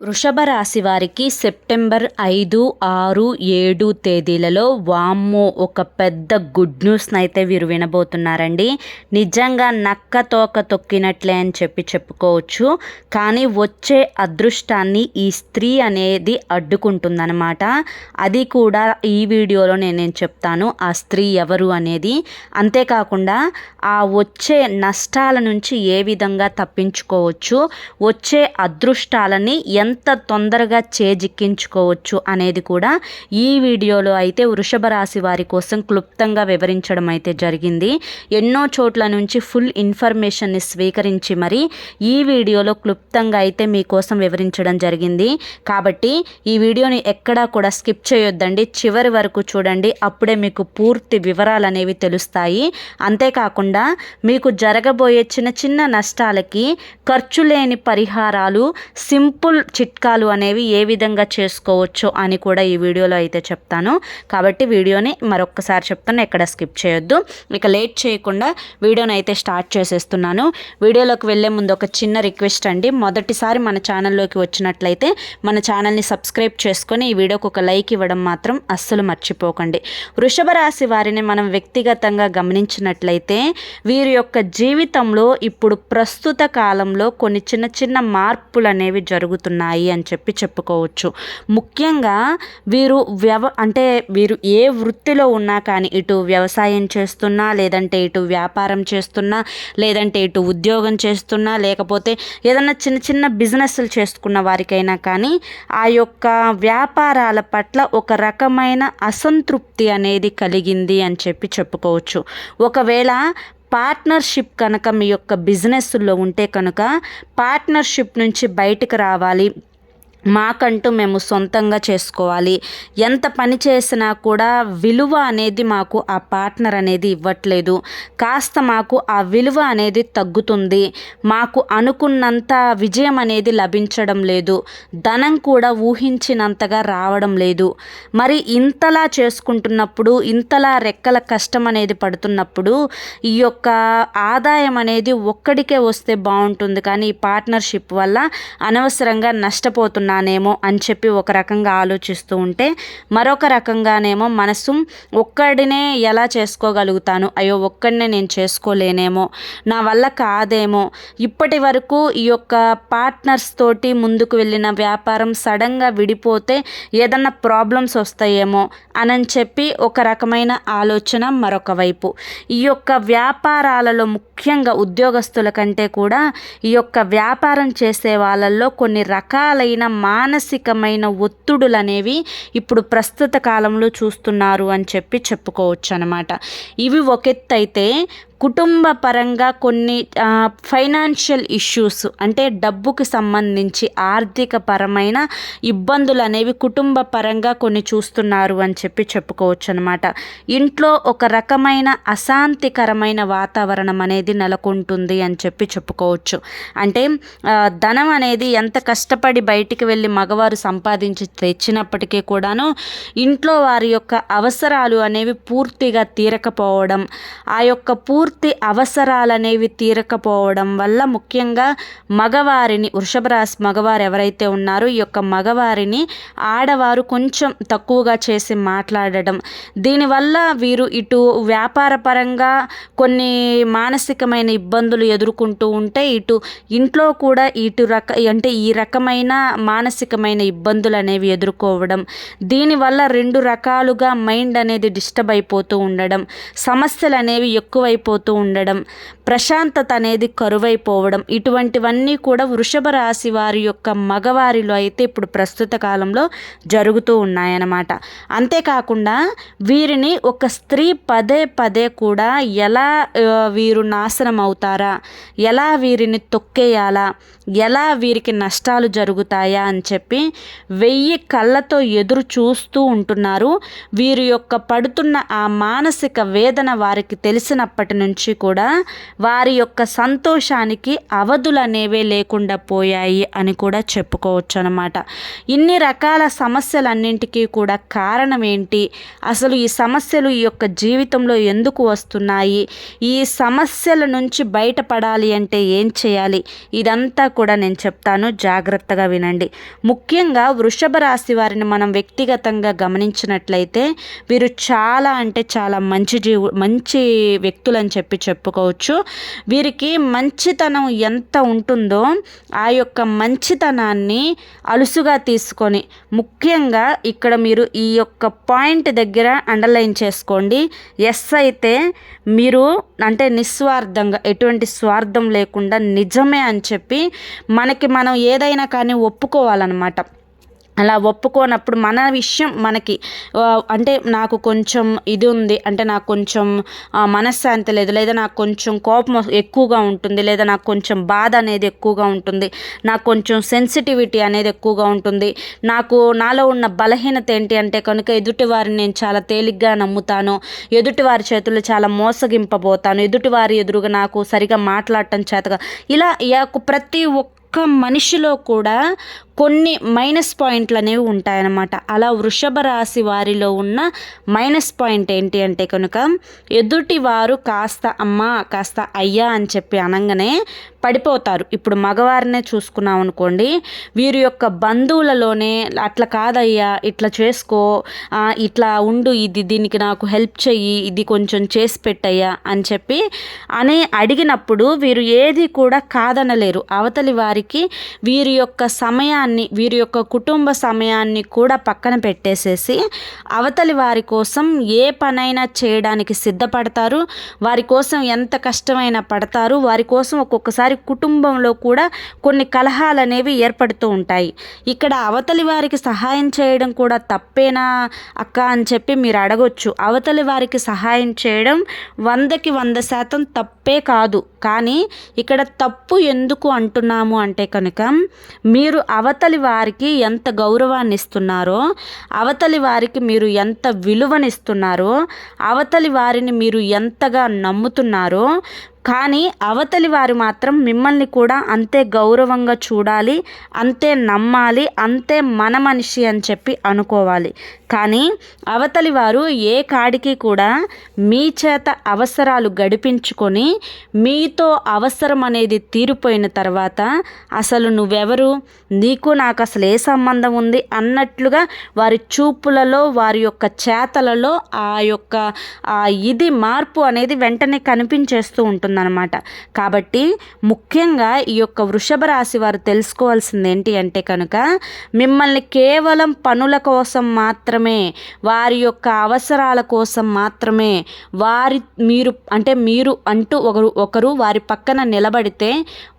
వృషభ రాశి వారికి సెప్టెంబర్ ఐదు ఆరు ఏడు తేదీలలో వామ్మో ఒక పెద్ద గుడ్ న్యూస్ని అయితే వీరు వినబోతున్నారండి. నిజంగా నక్క తోక తొక్కినట్లే అని చెప్పి చెప్పుకోవచ్చు. కానీ వచ్చే అదృష్టాన్ని ఈ స్త్రీ అనేది అడ్డుకుంటుందన్నమాట. అది కూడా ఈ వీడియోలో నేను చెప్తాను. ఆ స్త్రీ ఎవరు అనేది. అంతేకాకుండా ఆ వచ్చే నష్టాల నుంచి ఏ విధంగా తప్పించుకోవచ్చు వచ్చే అదృష్టాలని ఎంత తొందరగా చేజిక్కించుకోవచ్చు అనేది కూడా ఈ వీడియోలో అయితే వృషభ రాశి వారి కోసం క్లుప్తంగా వివరించడం అయితే జరిగింది. ఎన్నో చోట్ల నుంచి ఫుల్ ఇన్ఫర్మేషన్ని స్వీకరించి మరి ఈ వీడియోలో క్లుప్తంగా అయితే మీకోసం వివరించడం జరిగింది. కాబట్టి ఈ వీడియోని ఎక్కడా కూడా స్కిప్ చేయొద్దండి. చివరి వరకు చూడండి. అప్పుడే మీకు పూర్తి వివరాలు అనేవి తెలుస్తాయి. అంతేకాకుండా మీకు జరగబోయే చిన్న చిన్న నష్టాలకి ఖర్చు లేని పరిహారాలు సింపుల్ చిట్కాలు అనేవి ఏ విధంగా చేసుకోవచ్చు అని కూడా ఈ వీడియోలో అయితే చెప్తాను. కాబట్టి వీడియోని మరొక్కసారి చెప్తాను ఎక్కడ స్కిప్ చేయొద్దు. ఇక లేట్ చేయకుండా వీడియోని అయితే స్టార్ట్ చేసేస్తున్నాను. వీడియోలోకి వెళ్ళే ముందు ఒక చిన్న రిక్వెస్ట్ అండి. మొదటిసారి మన ఛానల్లోకి వచ్చినట్లయితే మన ఛానల్ని సబ్స్క్రైబ్ చేసుకొని ఈ వీడియోకి ఒక లైక్ ఇవ్వడం మాత్రం అస్సలు మర్చిపోకండి. వృషభ రాశి వారిని మనం వ్యక్తిగతంగా గమనించినట్లయితే వీరి యొక్క జీవితంలో ఇప్పుడు ప్రస్తుత కాలంలో కొన్ని చిన్న చిన్న మార్పులు అనేవి జరుగుతున్నాయి. అని చెప్పి చెప్పుకోవచ్చు. ముఖ్యంగా వీరు వ్యవ అంటే వీరు ఏ వృత్తిలో ఉన్నా కానీ ఇటు వ్యవసాయం చేస్తున్నా లేదంటే ఇటు వ్యాపారం చేస్తున్నా లేదంటే ఇటు ఉద్యోగం చేస్తున్నా లేకపోతే ఏదన్నా చిన్న చిన్న బిజినెస్లు చేసుకున్న వారికైనా కానీ ఆ యొక్క వ్యాపారాల పట్ల ఒక రకమైన అసంతృప్తి అనేది కలిగింది అని చెప్పి చెప్పుకోవచ్చు. ఒకవేళ పార్ట్నర్షిప్ కనుక మీ యొక్క బిజినెస్లో ఉంటే కనుక పార్ట్నర్షిప్ నుంచి బయటకు రావాలి. మాకంటూ మేము సొంతంగా చేసుకోవాలి. ఎంత పని చేసినా కూడా విలువ అనేది మాకు ఆ పార్ట్నర్ అనేది ఇవ్వట్లేదు. కాస్త మాకు ఆ విలువ అనేది తగ్గుతుంది. మాకు అనుకున్నంత విజయం అనేది లభించడం లేదు. ధనం కూడా ఊహించినంతగా రావడం లేదు. మరి ఇంతలా చేసుకుంటున్నప్పుడు ఇంతలా రెక్కల కష్టం అనేది పడుతున్నప్పుడు ఈ యొక్క ఆదాయం అనేది ఒక్కడికే వస్తే బాగుంటుంది. కానీ ఈ పార్ట్నర్షిప్ వల్ల అనవసరంగా నష్టపోతున్నాం. ఉన్నానేమో అని చెప్పి ఒక రకంగా ఆలోచిస్తూ ఉంటే మరొక రకంగానేమో మనసు ఒక్కడినే ఎలా చేసుకోగలుగుతాను? అయ్యో ఒక్కడినే నేను చేసుకోలేనేమో. నా వల్ల కాదేమో. ఇప్పటి వరకు ఈ యొక్క పార్ట్నర్స్ తోటి ముందుకు వెళ్ళిన వ్యాపారం సడన్గా విడిపోతే ఏదన్నా ప్రాబ్లమ్స్ వస్తాయేమో అని చెప్పి ఒక రకమైన ఆలోచన మరొక వైపు. ఈ యొక్క వ్యాపారాలలో ముఖ్యంగా ఉద్యోగస్తుల కంటే కూడా ఈ యొక్క వ్యాపారం చేసే వాళ్ళల్లో కొన్ని రకాలైన మానసికమైన ఒత్తిడులు అనేవి ఇప్పుడు ప్రస్తుత కాలంలో చూస్తున్నారు అని చెప్పి చెప్పుకోవచ్చు అనమాట ఇవి ఒక ఎత్తు అయితే కుటుంబ పరంగా కొన్ని ఫైనాన్షియల్ ఇష్యూస్ అంటే డబ్బుకి సంబంధించి ఆర్థిక పరమైన ఇబ్బందులు అనేవి కుటుంబ పరంగా కొన్ని చూస్తున్నారు అని చెప్పి చెప్పుకోవచ్చు అనమాట ఇంట్లో ఒక రకమైన అశాంతికరమైన వాతావరణం అనేది నెలకొంటుంది అని చెప్పి చెప్పుకోవచ్చు. అంటే ధనం అనేది ఎంత కష్టపడి బయటికి వెళ్ళి మగవారు సంపాదించి తెచ్చినప్పటికీ కూడాను ఇంట్లో వారి యొక్క అవసరాలు అనేవి పూర్తిగా తీరకపోవడం ఆ యొక్క పూర్తి పూర్తి అవసరాలనేవి తీరకపోవడం వల్ల ముఖ్యంగా మగవారిని వృషభ రాశి మగవారు ఎవరైతే ఉన్నారో ఈ యొక్క మగవారిని ఆడవారు కొంచెం తక్కువగా చేసి మాట్లాడడం. దీనివల్ల వీరు ఇటు వ్యాపార పరంగా కొన్ని మానసికమైన ఇబ్బందులు ఎదుర్కొంటూ ఉంటే ఇటు ఇంట్లో కూడా ఇటు రక అంటే ఈ రకమైన మానసికమైన ఇబ్బందులు అనేవి ఎదుర్కోవడం. దీనివల్ల రెండు రకాలుగా మైండ్ అనేది డిస్టర్బ్ అయిపోతూ ఉండడం. సమస్యలు అనేవి ఎక్కువైపో అయిపోతూ ఉండడం ప్రశాంతత అనేది కరువైపోవడం. ఇటువంటివన్నీ కూడా వృషభ రాశి వారి యొక్క మగవారిలో అయితే ఇప్పుడు ప్రస్తుత కాలంలో జరుగుతూ ఉన్నాయన్నమాట. అంతేకాకుండా వీరిని ఒక స్త్రీ పదే పదే కూడా ఎలా వీరు నాశనం అవుతారా ఎలా వీరిని తొక్కేయాలా? ఎలా వీరికి నష్టాలు జరుగుతాయా అని చెప్పి వెయ్యి కళ్ళతో ఎదురు చూస్తూ ఉంటున్నారు. వీరి యొక్క పడుతున్న ఆ మానసిక వేదన వారికి తెలిసినప్పటి నుంచి కూడా వారి యొక్క సంతోషానికి అవధులనేవే లేకుండా పోయాయి అని కూడా చెప్పుకోవచ్చు అనమాట ఇన్ని రకాల సమస్యలన్నింటికీ కూడా కారణం ఏంటి అసలు ఈ సమస్యలు ఈ యొక్క జీవితంలో ఎందుకు వస్తున్నాయి? ఈ సమస్యల నుంచి బయటపడాలి అంటే ఏం చేయాలి? ఇదంతా కూడా నేను చెప్తాను. జాగ్రత్తగా వినండి. ముఖ్యంగా వృషభ రాశి వారిని మనం వ్యక్తిగతంగా గమనించినట్లయితే వీరు చాలా అంటే చాలా మంచి జీవు మంచి వ్యక్తులని చెప్పి చెప్పుకోవచ్చు. వీరికి మంచితనం ఎంత ఉంటుందో ఆ యొక్క మంచితనాన్ని అలుసుగా తీసుకొని ముఖ్యంగా ఇక్కడ మీరు ఈ యొక్క పాయింట్ దగ్గర అండర్లైన్ చేసుకోండి. ఎస్ అయితే మీరు అంటే నిస్వార్థంగా ఎటువంటి స్వార్థం లేకుండా నిజమే అని చెప్పి మనకి మనం ఏదైనా కానీ ఒప్పుకోవాలన్నమాట. అలా ఒప్పుకోనప్పుడు మన విషయం మనకి అంటే నాకు కొంచెం ఇది ఉంది అంటే నాకు కొంచెం మనశ్శాంతి లేదు లేదా నాకు కొంచెం కోపం ఎక్కువగా ఉంటుంది లేదా నాకు కొంచెం బాధ అనేది ఎక్కువగా ఉంటుంది నాకు కొంచెం సెన్సిటివిటీ అనేది ఎక్కువగా ఉంటుంది నాకు నాలో ఉన్న బలహీనత ఏంటి అంటే కనుక ఎదుటి వారిని నేను చాలా తేలిగ్గా నమ్ముతాను ఎదుటి వారి చేతుల్లో చాలా మోసగింపబోతాను ఎదుటి వారి ఎదురుగా నాకు సరిగా మాట్లాడటం చేతగా ఇలా ప్రతి ఒక్క మనిషిలో కూడా కొన్ని మైనస్ పాయింట్లు అనేవి ఉంటాయన్నమాట. అలా వృషభ రాశి వారిలో ఉన్న మైనస్ పాయింట్ ఏంటి అంటే కనుక ఎదుటి వారు కాస్త అమ్మ కాస్త అయ్యా అని చెప్పి అనగానే పడిపోతారు. ఇప్పుడు మగవారినే చూసుకున్నాం అనుకోండి వీరి యొక్క బంధువులలోనే అట్లా కాదయ్యా ఇట్లా చేసుకో ఇట్లా ఉండు ఇది దీనికి నాకు హెల్ప్ చెయ్యి ఇది కొంచెం చేసి పెట్టయ్యా అని చెప్పి అని అడిగినప్పుడు వీరు ఏది కూడా కాదనలేరు. అవతలి వారికి వీరి యొక్క సమయాన్ని సమయాన్ని వీరి యొక్క కుటుంబ సమయాన్ని కూడా పక్కన పెట్టేసేసి అవతలి వారి కోసం ఏ పనైనా చేయడానికి సిద్ధపడతారు. వారి కోసం ఎంత కష్టమైనా పడతారు. వారి కోసం ఒక్కొక్కసారి కుటుంబంలో కూడా కొన్ని కలహాలు అనేవి ఏర్పడుతూ ఉంటాయి. ఇక్కడ అవతలి వారికి సహాయం చేయడం కూడా తప్పేనా? అక్క అని చెప్పి మీరు అడగొచ్చు. అవతలి వారికి సహాయం చేయడం వందకి వంద శాతం తప్పే కాదు. కానీ ఇక్కడ తప్పు ఎందుకు అంటున్నాము అంటే కనుక మీరు అవతలి వారికి ఎంత గౌరవాన్ని ఇస్తున్నారో అవతలి వారికి మీరు ఎంత విలువనిస్తున్నారో అవతలి వారిని మీరు ఎంతగా నమ్ముతున్నారో కానీ అవతలి వారు మాత్రం మిమ్మల్ని కూడా అంతే గౌరవంగా చూడాలి అంతే నమ్మాలి అంతే మన మనిషి అని చెప్పి అనుకోవాలి. కానీ అవతలి వారు ఏ కాడికి కూడా మీ చేత అవసరాలు గడిపించుకొని మీతో అవసరం అనేది తీరిపోయిన తర్వాత అసలు నువ్వెవరు? నీకు నాకు అసలు ఏ సంబంధం ఉంది? అన్నట్లుగా వారి చూపులలో వారి యొక్క చేతలలో ఆ యొక్క ఇది మార్పు అనేది వెంటనే కనిపించేస్తూ ఉంటుంది ఉంటుందన్నమాట కాబట్టి ముఖ్యంగా ఈ యొక్క వృషభ రాశి వారు తెలుసుకోవాల్సింది ఏంటి అంటే కనుక మిమ్మల్ని కేవలం పనుల కోసం మాత్రమే వారి యొక్క అవసరాల కోసం మాత్రమే వారి మీరు అంటే మీరు అంటూ ఒకరు ఒకరు వారి పక్కన నిలబడితే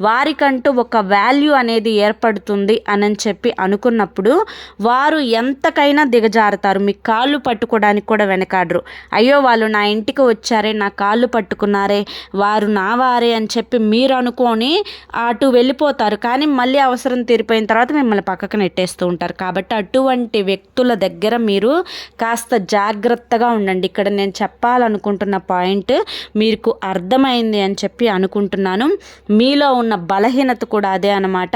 వారికంటూ ఒక వాల్యూ అనేది ఏర్పడుతుంది అని చెప్పి అనుకున్నప్పుడు వారు ఎంతకైనా దిగజారుతారు. మీ కాళ్ళు పట్టుకోవడానికి కూడా వెనకాడరు. అయ్యో వాళ్ళు నా ఇంటికి వచ్చారే నా కాళ్ళు పట్టుకున్నారే వారు నా వారే అని చెప్పి మీరు అనుకొని అటు వెళ్ళిపోతారు. కానీ మళ్ళీ అవసరం తీరిపోయిన తర్వాత మిమ్మల్ని పక్కకు నెట్టేస్తూ ఉంటారు. కాబట్టి అటువంటి వ్యక్తుల దగ్గర మీరు కాస్త జాగ్రత్తగా ఉండండి. ఇక్కడ నేను చెప్పాలనుకుంటున్న పాయింట్ మీకు అర్థమైంది అని చెప్పి అనుకుంటున్నాను. మీలో ఉన్న బలహీనత కూడా అదే అనమాట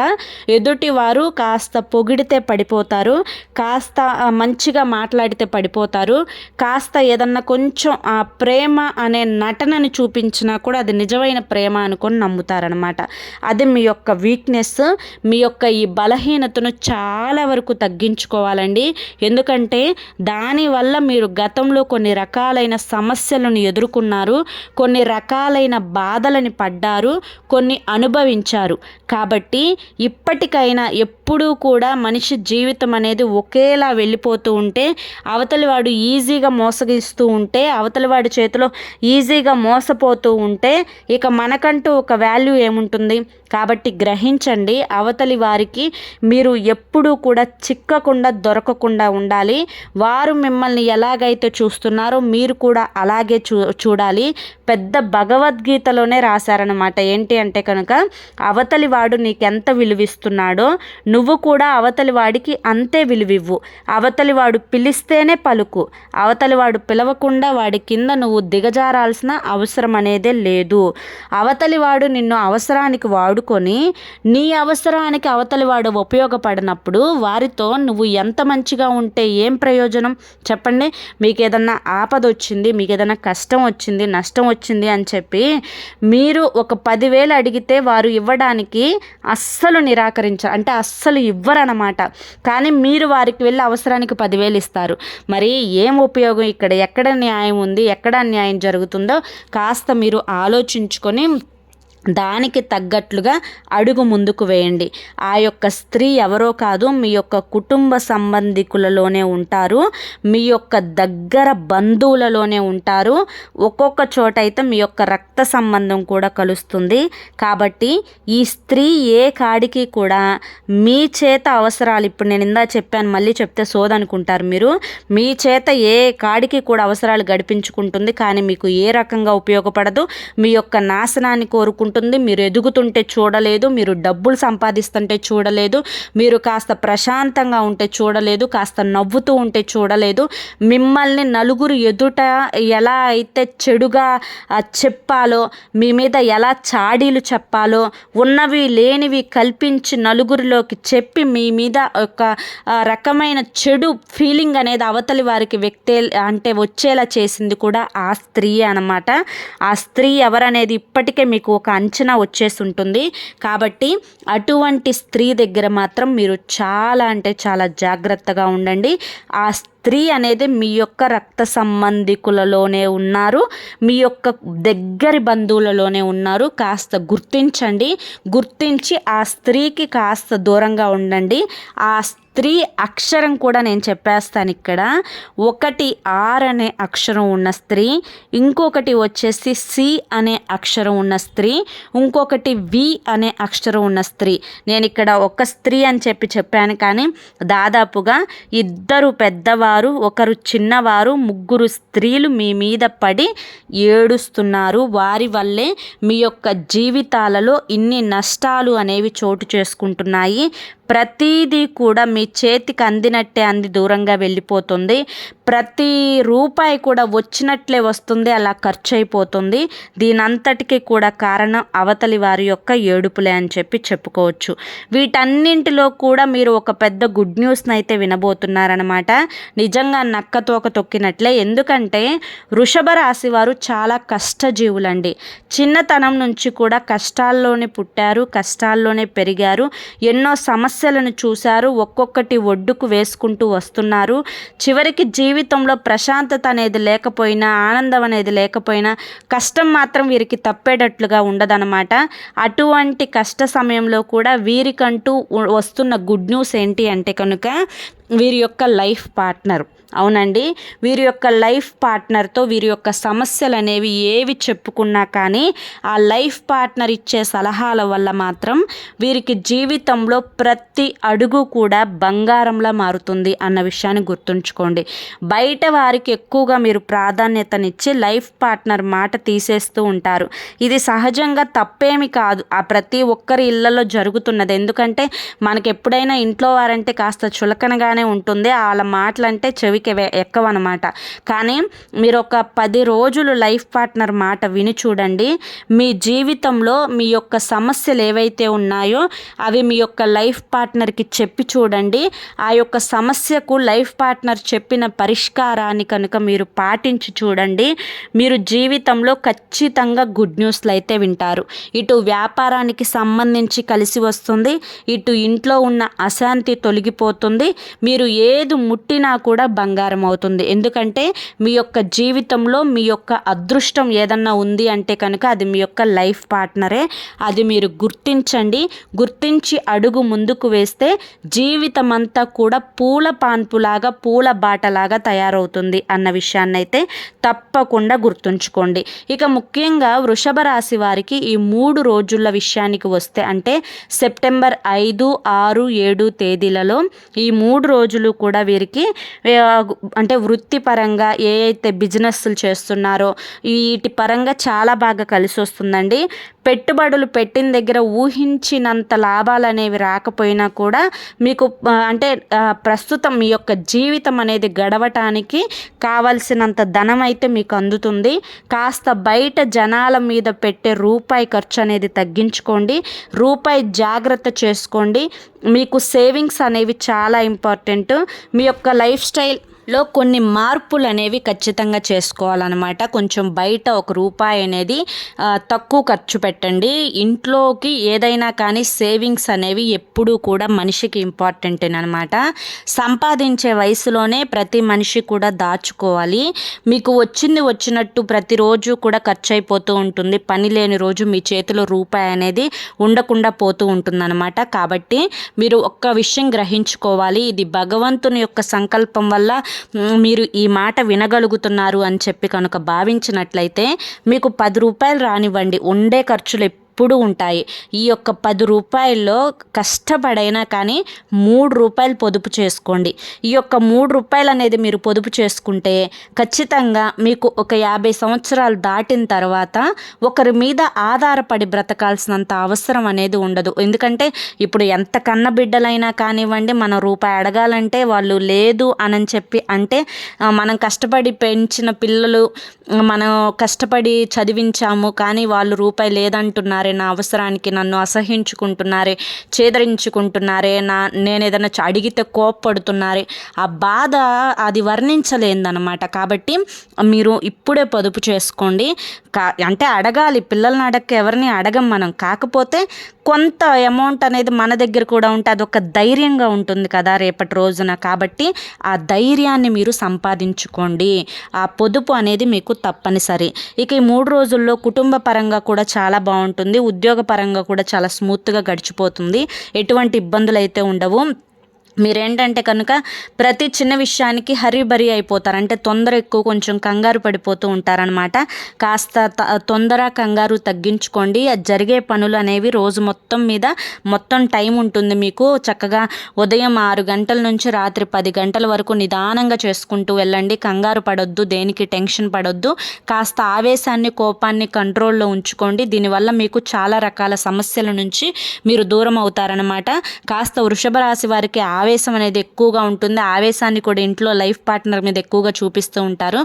ఎదుటి వారు కాస్త పొగిడితే పడిపోతారు. కాస్త మంచిగా మాట్లాడితే పడిపోతారు. కాస్త ఏదన్నా కొంచెం ఆ ప్రేమ అనే నటనని చూపించినా కూడా అది నిజమైన ప్రేమ అనుకొని నమ్ముతారనమాట అది మీ యొక్క వీక్నెస్ మీ యొక్క ఈ బలహీనతను చాలా వరకు తగ్గించుకోవాలండి. ఎందుకంటే దానివల్ల మీరు గతంలో కొన్ని రకాలైన సమస్యలను ఎదుర్కొన్నారు కొన్ని రకాలైన బాధలని పడ్డారు కొన్ని అనుభవించారు. కాబట్టి ఇప్పటికైనా ఎప్పుడు ఎప్పుడూ కూడా మనిషి జీవితం అనేది ఒకేలా వెళ్ళిపోతూ ఉంటే అవతలి వాడు ఈజీగా మోసగిస్తూ ఉంటే అవతలి వాడి చేతిలో ఈజీగా మోసపోతూ ఉంటే ఇక మనకంటూ ఒక వాల్యూ ఏముంటుంది? కాబట్టి గ్రహించండి అవతలి వారికి మీరు ఎప్పుడూ కూడా చిక్కకుండా దొరకకుండా ఉండాలి. వారు మిమ్మల్ని ఎలాగైతే చూస్తున్నారో మీరు కూడా అలాగే చూ చూడాలి. పెద్ద భగవద్గీతలోనే రాశారనమాట ఏంటి అంటే కనుక అవతలి వాడు నీకెంత విలువిస్తున్నాడో నువ్వు కూడా అవతలి వాడికి అంతే విలువివ్వు. అవతలి వాడు పిలిస్తేనే పలుకు. అవతలి వాడు పిలవకుండా వాడి కింద నువ్వు దిగజారాల్సిన అవసరం అనేదే లేదు. అవతలి వాడు నిన్ను అవసరానికి వాడుకొని నీ అవసరానికి అవతలి వాడు ఉపయోగపడినప్పుడు వారితో నువ్వు ఎంత మంచిగా ఉంటే ఏం ప్రయోజనం? చెప్పండి. మీకు ఏదన్నా ఆపద వచ్చింది మీకు ఏదైనా కష్టం వచ్చింది నష్టం వచ్చింది అని చెప్పి మీరు ఒక పదివేలు అడిగితే వారు ఇవ్వడానికి అస్సలు నిరాకరించారు అంటే అస్సలు ఇవ్వరనమాట కానీ మీరు వారికి వెళ్ళి అవసరానికి పదివేలు ఇస్తారు. మరి ఏం ఉపయోగం? ఇక్కడ ఎక్కడ న్యాయం ఉంది? ఎక్కడ అన్యాయం జరుగుతుందో కాస్త మీరు ఆలోచించుకొని దానికి తగ్గట్లుగా అడుగు ముందుకు వేయండి. ఆ యొక్క స్త్రీ ఎవరో కాదు మీ యొక్క కుటుంబ సంబంధికులలోనే ఉంటారు. మీ యొక్క దగ్గర బంధువులలోనే ఉంటారు. ఒక్కొక్క చోట అయితే మీ యొక్క రక్త సంబంధం కూడా కలుస్తుంది. కాబట్టి ఈ స్త్రీ ఏ కాడికి కూడా మీ చేత అవసరాలు ఇప్పుడు నేను ఇందా చెప్పాను మళ్ళీ చెప్తే సోదనుకుంటారు మీరు మీ చేత ఏ కాడికి కూడా అవసరాలు గడిపించుకుంటుంది. కానీ మీకు ఏ రకంగా ఉపయోగపడదు. మీ యొక్క నాశనాన్ని కోరుకుంటుంది. ఉంటుంది. మీరు ఎదుగుతుంటే చూడలేదు మీరు డబ్బులు సంపాదిస్తుంటే చూడలేదు మీరు కాస్త ప్రశాంతంగా ఉంటే చూడలేదు కాస్త నవ్వుతూ ఉంటే చూడలేదు. మిమ్మల్ని నలుగురు ఎదుట ఎలా అయితే చెడుగా చెప్పాలో మీ మీద ఎలా చాడీలు చెప్పాలో ఉన్నవి లేనివి కల్పించి నలుగురిలోకి చెప్పి మీ మీద ఒక రకమైన చెడు ఫీలింగ్ అనేది అవతలి వారికి వ్యక్తే అంటే వచ్చేలా చేసింది కూడా ఆ స్త్రీ అనమాట ఆ స్త్రీ ఎవరనేది ఇప్పటికే మీకు ఒక అంచనా వచ్చేసి ఉంటుంది కాబట్టి అటువంటి స్త్రీ దగ్గర మాత్రం మీరు చాలా అంటే చాలా జాగ్రత్తగా ఉండండి. ఆ స్త్రీ అనేది మీ యొక్క రక్త సంబంధికులలోనే ఉన్నారు. మీ యొక్క దగ్గరి బంధువులలోనే ఉన్నారు. కాస్త గుర్తించండి. గుర్తించి ఆ స్త్రీకి కాస్త దూరంగా ఉండండి. ఆ స్త్రీ అక్షరం కూడా నేను చెప్పేస్తాను ఇక్కడ. ఒకటి ఆర్ అనే అక్షరం ఉన్న స్త్రీ ఇంకొకటి వచ్చేసి సి అనే అక్షరం ఉన్న స్త్రీ ఇంకొకటి వి అనే అక్షరం ఉన్న స్త్రీ. నేను ఇక్కడ ఒక స్త్రీ అని చెప్పి చెప్పాను కానీ దాదాపుగా ఇద్దరు పెద్దవారు ఒకరు చిన్నవారు ముగ్గురు స్త్రీలు మీ మీద పడి ఏడుస్తున్నారు. వారి వల్లే మీ యొక్క జీవితాలలో ఇన్ని నష్టాలు అనేవి చోటు చేసుకుంటున్నాయి. ప్రతీదీ కూడా మీ చేతికి అందినట్టే అంది దూరంగా వెళ్ళిపోతుంది. ప్రతి రూపాయి కూడా వచ్చినట్లే వస్తుంది అలా ఖర్చు అయిపోతుంది దీనంతటికీ కూడా కారణం అవతలి వారి యొక్క ఏడుపులే అని చెప్పి చెప్పుకోవచ్చు. వీటన్నింటిలో కూడా మీరు ఒక పెద్ద గుడ్ న్యూస్ని అయితే వినబోతున్నారనమాట. నిజంగా నక్కతోక తొక్కినట్లే. ఎందుకంటే వృషభ రాశి వారు చాలా కష్టజీవులండి. చిన్నతనం నుంచి కూడా కష్టాల్లోనే పుట్టారు కష్టాల్లోనే పెరిగారు. ఎన్నో సమస్యలను చూశారు ఒక్కొక్కటి ఒడ్డుకు వేసుకుంటూ వస్తున్నారు. చివరికి జీవితంలో ప్రశాంతత అనేది లేకపోయినా ఆనందం అనేది లేకపోయినా కష్టం మాత్రం వీరికి తప్పేటట్లుగా ఉండదన్నమాట. అటువంటి కష్ట సమయంలో కూడా వీరికంటూ వస్తున్న గుడ్ న్యూస్ ఏంటి అంటే కనుక వీరి యొక్క లైఫ్ పార్ట్నర్. అవునండి. వీరి యొక్క లైఫ్ పార్ట్నర్తో వీరి యొక్క సమస్యలు అనేవి ఏవి చెప్పుకున్నా కానీ ఆ లైఫ్ పార్ట్నర్ ఇచ్చే సలహాల వల్ల మాత్రం వీరికి జీవితంలో ప్రతి అడుగు కూడా బంగారంలా మారుతుంది అన్న విషయాన్ని గుర్తుంచుకోండి. బయట వారికి ఎక్కువగా మీరు ప్రాధాన్యతనిచ్చి లైఫ్ పార్ట్నర్ మాట తీసేస్తూ ఉంటారు. ఇది సహజంగా తప్పేమి కాదు. ఆ ప్రతి ఒక్కరి ఇళ్ళలో జరుగుతున్నది. ఎందుకంటే మనకి ఎప్పుడైనా ఇంట్లో వారంటే కాస్త చులకనగానే ఉంటుంది. వాళ్ళ మాటలంటే చెవి స్థాయికి ఎక్కవన్నమాట కానీ మీరు ఒక పది రోజులు లైఫ్ పార్ట్నర్ మాట విని చూడండి. మీ జీవితంలో మీ యొక్క సమస్యలు ఏవైతే ఉన్నాయో అవి మీ యొక్క లైఫ్ పార్ట్నర్కి చెప్పి చూడండి. ఆ యొక్క సమస్యకు లైఫ్ పార్ట్నర్ చెప్పిన పరిష్కారాన్ని కనుక మీరు పాటించి చూడండి. మీరు జీవితంలో ఖచ్చితంగా గుడ్ న్యూస్లు అయితే వింటారు. ఇటు వ్యాపారానికి సంబంధించి కలిసి వస్తుంది. ఇటు ఇంట్లో ఉన్న అశాంతి తొలగిపోతుంది. మీరు ఏది ముట్టినా కూడా బంగారు బంగారం అవుతుంది. ఎందుకంటే మీ యొక్క జీవితంలో మీ యొక్క అదృష్టం ఏదన్నా ఉంది అంటే కనుక అది మీ యొక్క లైఫ్ పార్ట్నరే. అది మీరు గుర్తించండి. గుర్తించి అడుగు ముందుకు వేస్తే జీవితం అంతా కూడా పూల పాన్పులాగా పూల బాటలాగా తయారవుతుంది అన్న విషయాన్ని అయితే తప్పకుండా గుర్తుంచుకోండి. ఇక ముఖ్యంగా వృషభ రాశి వారికి ఈ మూడు రోజుల విషయానికి వస్తే అంటే సెప్టెంబర్ ఐదు ఆరు ఏడు తేదీలలో ఈ మూడు రోజులు కూడా వీరికి అంటే వృత్తిపరంగా ఏ అయితే బిజినెస్లు చేస్తున్నారో వీటి పరంగా చాలా బాగా కలిసి వస్తుందండి పెట్టుబడులు పెట్టిన దగ్గర ఊహించినంత లాభాలు అనేవి రాకపోయినా కూడా మీకు అంటే ప్రస్తుతం మీ యొక్క జీవితం అనేది గడవటానికి కావలసినంత ధనం అయితే మీకు అందుతుంది. కాస్త బయట జనాల మీద పెట్టే రూపాయి ఖర్చు అనేది తగ్గించుకోండి. రూపాయి జాగ్రత్త చేసుకోండి. మీకు సేవింగ్స్ అనేవి చాలా ఇంపార్టెంట్. మీ యొక్క లైఫ్ స్టైల్ లో కొన్ని మార్పులు అనేవి ఖచ్చితంగా చేసుకోవాలన్నమాట. కొంచెం బయట ఒక రూపాయి అనేది తక్కువ ఖర్చు పెట్టండి. ఇంట్లోకి ఏదైనా కానీ సేవింగ్స్ అనేవి ఎప్పుడూ కూడా మనిషికి ఇంపార్టెంట్ అనమాట సంపాదించే వయసులోనే ప్రతి మనిషి కూడా దాచుకోవాలి. మీకు వచ్చింది వచ్చినట్టు ప్రతిరోజు కూడా ఖర్చు అయిపోతూ ఉంటుంది. పని లేని రోజు మీ చేతిలో రూపాయి అనేది ఉండకుండా పోతూ ఉంటుందన్నమాట. కాబట్టి మీరు ఒక్క విషయం గ్రహించుకోవాలి. ఇది భగవంతుని యొక్క సంకల్పం వల్ల మీరు ఈ మాట వినగలుగుతున్నారు అని చెప్పి కనుక భావించినట్లయితే మీకు పది రూపాయలు రానివ్వండి. ఉండే ఖర్చులు ఎప్పుడూ ఉంటాయి. ఈ యొక్క పది రూపాయల్లో కష్టపడైనా కానీ మూడు రూపాయలు పొదుపు చేసుకోండి. ఈ యొక్క మూడు రూపాయలు అనేది మీరు పొదుపు చేసుకుంటే ఖచ్చితంగా మీకు ఒక యాభై సంవత్సరాలు దాటిన తర్వాత ఒకరి మీద ఆధారపడి బ్రతకాల్సినంత అవసరం అనేది ఉండదు. ఎందుకంటే ఇప్పుడు ఎంత కన్న బిడ్డలైనా కానివ్వండి మనం రూపాయి అడగాలంటే వాళ్ళు లేదు అని చెప్పి అంటే మనం కష్టపడి పెంచిన పిల్లలు మనం కష్టపడి చదివించాము కానీ వాళ్ళు రూపాయి లేదంటున్నారు. చేస్తున్నారే నా అవసరానికి నన్ను అసహించుకుంటున్నారే చేదరించుకుంటున్నారే నా నేను ఏదైనా అడిగితే కోప్పడుతున్నారే ఆ బాధ అది వర్ణించలేదన్నమాట. కాబట్టి మీరు ఇప్పుడే పొదుపు చేసుకోండి. కా అంటే అడగాలి పిల్లల్ని అడగ ఎవరిని అడగం మనం. కాకపోతే కొంత అమౌంట్ అనేది మన దగ్గర కూడా ఉంటే అదొక ధైర్యంగా ఉంటుంది కదా రేపటి రోజున. కాబట్టి ఆ ధైర్యాన్ని మీరు సంపాదించుకోండి. ఆ పొదుపు అనేది మీకు తప్పనిసరి. ఇక ఈ మూడు రోజుల్లో కుటుంబ పరంగా కూడా చాలా బాగుంటుంది. ఉద్యోగపరంగా కూడా చాలా స్మూత్గా గడిచిపోతుంది. ఎటువంటి ఇబ్బందులు అయితే ఉండవు. మీరేంటంటే కనుక ప్రతి చిన్న విషయానికి హరిబరి అయిపోతారు. అంటే తొందర ఎక్కువ కొంచెం కంగారు పడిపోతూ ఉంటారనమాట కాస్త తొందర కంగారు తగ్గించుకోండి. జరిగే పనులు అనేవి రోజు మొత్తం మీద మొత్తం టైం ఉంటుంది మీకు. చక్కగా ఉదయం ఆరు గంటల నుంచి రాత్రి పది గంటల వరకు నిదానంగా చేసుకుంటూ వెళ్ళండి. కంగారు పడొద్దు దేనికి టెన్షన్ పడొద్దు. కాస్త ఆవేశాన్ని కోపాన్ని కంట్రోల్లో ఉంచుకోండి. దీనివల్ల మీకు చాలా రకాల సమస్యల నుంచి మీరు దూరం అవుతారనమాట కాస్త వృషభ రాశి వారికి ఆవేశం అనేది ఎక్కువగా ఉంటుంది. ఆవేశాన్ని కూడా ఇంట్లో లైఫ్ పార్ట్నర్ మీద ఎక్కువగా చూపిస్తూ ఉంటారు.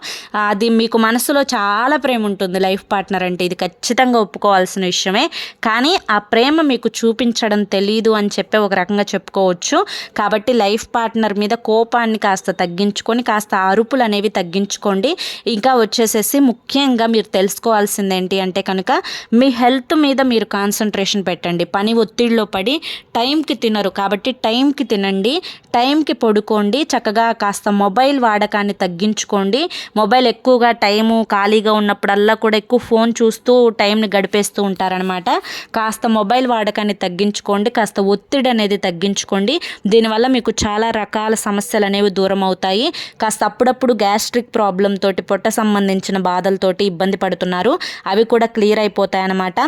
అది మీకు మనసులో చాలా ప్రేమ ఉంటుంది లైఫ్ పార్ట్నర్ అంటే. ఇది ఖచ్చితంగా ఒప్పుకోవాల్సిన విషయమే. కానీ ఆ ప్రేమ మీకు చూపించడం తెలియదు అని చెప్పి ఒక రకంగా చెప్పుకోవచ్చు. కాబట్టి లైఫ్ పార్ట్నర్ మీద కోపాన్ని కాస్త తగ్గించుకొని కాస్త అరుపులు అనేవి తగ్గించుకోండి. ఇంకా వచ్చేసేసి ముఖ్యంగా మీరు తెలుసుకోవాల్సింది ఏంటి అంటే కనుక మీ హెల్త్ మీద మీరు కాన్సన్ట్రేషన్ పెట్టండి. పని ఒత్తిడిలో పడి టైంకి తినరు. కాబట్టి టైంకి తినండి. చేయండి టైంకి పడుకోండి చక్కగా కాస్త మొబైల్ వాడకాన్ని తగ్గించుకోండి. మొబైల్ ఎక్కువగా టైము ఖాళీగా ఉన్నప్పుడల్లా కూడా ఎక్కువ ఫోన్ చూస్తూ టైంని గడిపేస్తూ ఉంటారనమాట కాస్త మొబైల్ వాడకాన్ని తగ్గించుకోండి కాస్త ఒత్తిడి అనేది తగ్గించుకోండి. దీనివల్ల మీకు చాలా రకాల సమస్యలు అనేవి దూరం అవుతాయి. కాస్త అప్పుడప్పుడు గ్యాస్ట్రిక్ ప్రాబ్లం తోటి పొట్ట సంబంధించిన బాధలతోటి ఇబ్బంది పడుతున్నారు. అవి కూడా క్లియర్ అయిపోతాయన్నమాట.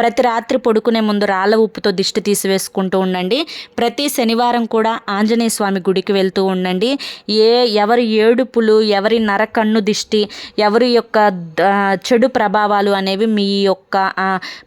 ప్రతి రాత్రి పడుకునే ముందు రాళ్ళ ఉప్పుతో దిష్టి తీసివేసుకుంటూ ఉండండి. ప్రతి శనివారం కూడా ఆంజనేయ స్వామి గుడికి వెళ్తూ ఉండండి. ఏ ఎవరి ఏడుపులు ఎవరి నరకన్ను దిష్టి ఎవరి యొక్క చెడు ప్రభావాలు అనేవి మీ యొక్క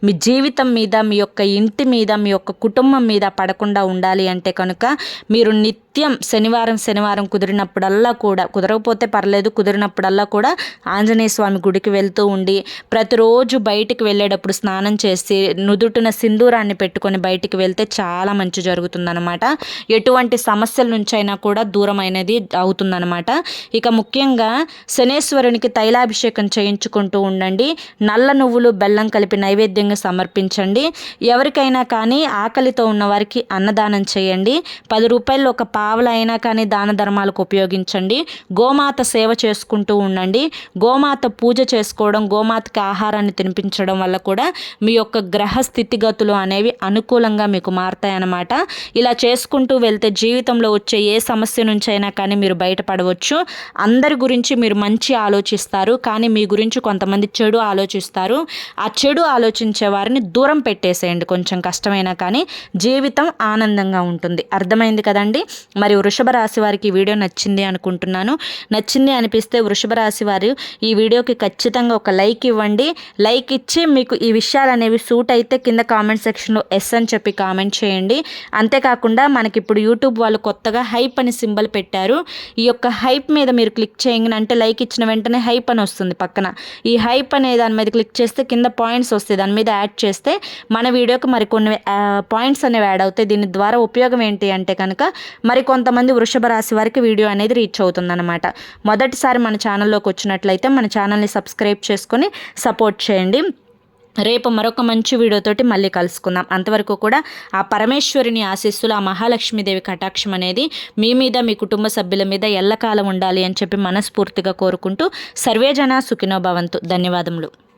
మీ జీవితం మీద మీ యొక్క ఇంటి మీద మీ యొక్క కుటుంబం మీద పడకుండా ఉండాలి అంటే కనుక మీరు నిత్య నిత్యం శనివారం శనివారం కుదిరినప్పుడల్లా కూడా కుదరకపోతే పర్లేదు కుదిరినప్పుడల్లా కూడా ఆంజనేయ స్వామి గుడికి వెళ్తూ ఉండి ప్రతిరోజు బయటికి వెళ్ళేటప్పుడు స్నానం చేసి నుదుటిన సింధూరాన్ని పెట్టుకొని బయటికి వెళ్తే చాలా మంచి జరుగుతుందన్నమాట. ఎటువంటి ఎటువంటి సమస్యల అయినా కూడా దూరమైనది అవుతుందన్నమాట. ఇక ముఖ్యంగా శనేశ్వరునికి తైలాభిషేకం చేయించుకుంటూ ఉండండి. నల్ల నువ్వులు బెల్లం కలిపి నైవేద్యంగా సమర్పించండి. ఎవరికైనా కానీ ఆకలితో ఉన్న వారికి అన్నదానం చేయండి. పది రూపాయలు ఒక పావల కానీ దాన ధర్మాలకు ఉపయోగించండి. గోమాత సేవ చేసుకుంటూ ఉండండి. గోమాత పూజ చేసుకోవడం గోమాతకి ఆహారాన్ని తినిపించడం వల్ల కూడా మీ యొక్క గ్రహ స్థితిగతులు అనేవి అనుకూలంగా మీకు మారుతాయన్నమాట ఇలా చేసుకుంటూ వెళ్తే జీవితంలో వచ్చే ఏ సమస్య నుంచి అయినా కానీ మీరు బయటపడవచ్చు. అందరి గురించి మీరు మంచి ఆలోచిస్తారు. కానీ మీ గురించి కొంతమంది చెడు ఆలోచిస్తారు. ఆ చెడు ఆలోచించే వారిని దూరం పెట్టేసేయండి. కొంచెం కష్టమైనా కానీ జీవితం ఆనందంగా ఉంటుంది. అర్థమైంది కదండి? మరి వృషభ రాశి వారికి ఈ వీడియో నచ్చింది అనుకుంటున్నాను. నచ్చింది అనిపిస్తే వృషభ రాశి వారు ఈ వీడియోకి ఖచ్చితంగా ఒక లైక్ ఇవ్వండి. లైక్ ఇచ్చి మీకు ఈ విషయాలు అనేవి సూట్ అయితే కింద కామెంట్ సెక్షన్లో ఎస్ అని చెప్పి కామెంట్ చేయండి. అంతేకాకుండా మనకి ఇప్పుడు యూట్యూబ్ వాళ్ళు కొత్తగా హైప్ అని సింబల్ పెట్టారు. ఈ యొక్క హైప్ మీద మీరు క్లిక్ చేయగానే అంటే లైక్ ఇచ్చిన వెంటనే హైప్ అని వస్తుంది పక్కన. ఈ హైప్ అనే దాని మీద క్లిక్ చేస్తే కింద పాయింట్స్ వస్తాయి. దాని మీద యాడ్ చేస్తే మన వీడియోకి మరి కొన్ని పాయింట్స్ అనేవి యాడ్ అవుతాయి. దీని ద్వారా ఉపయోగం ఏంటి అంటే కనుక మరి కొంతమంది వృషభ రాశి వారికి వీడియో అనేది రీచ్ అవుతుందన్నమాట. మొదటిసారి మన ఛానల్లోకి వచ్చినట్లయితే మన ఛానల్ని సబ్స్క్రైబ్ చేసుకొని సపోర్ట్ చేయండి. రేపు మరొక మంచి వీడియోతోటి మళ్ళీ కలుసుకుందాం. అంతవరకు కూడా ఆ పరమేశ్వరిని ఆశీస్సులు ఆ మహాలక్ష్మీదేవి కటాక్షం అనేది మీ మీద మీ కుటుంబ సభ్యుల మీద ఎల్లకాలం ఉండాలి అని చెప్పి మనస్ఫూర్తిగా కోరుకుంటూ సర్వేజన సుఖినో భవంతు. ధన్యవాదములు.